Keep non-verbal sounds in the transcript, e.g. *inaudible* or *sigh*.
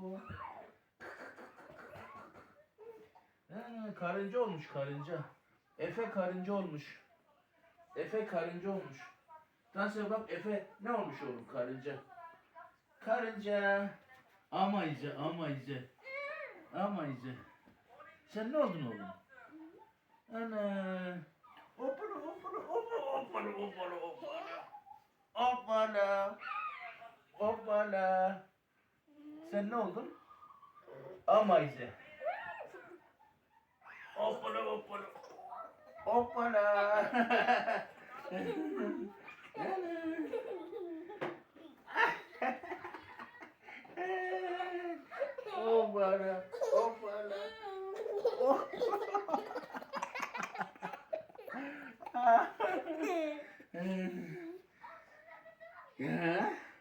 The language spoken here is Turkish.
bu? He, karınca olmuş karınca. Efe karınca olmuş. Efe karınca olmuş. Daha bak Efe ne olmuş oğlum karınca? Karınca. Ama iyice, ama Sen ne oldun oğlum? Sen ne oldun? Amayze. Hoppala hoppala. Hoppala. hoppala. Hoppala. *laughs* Hoppala. Yeah.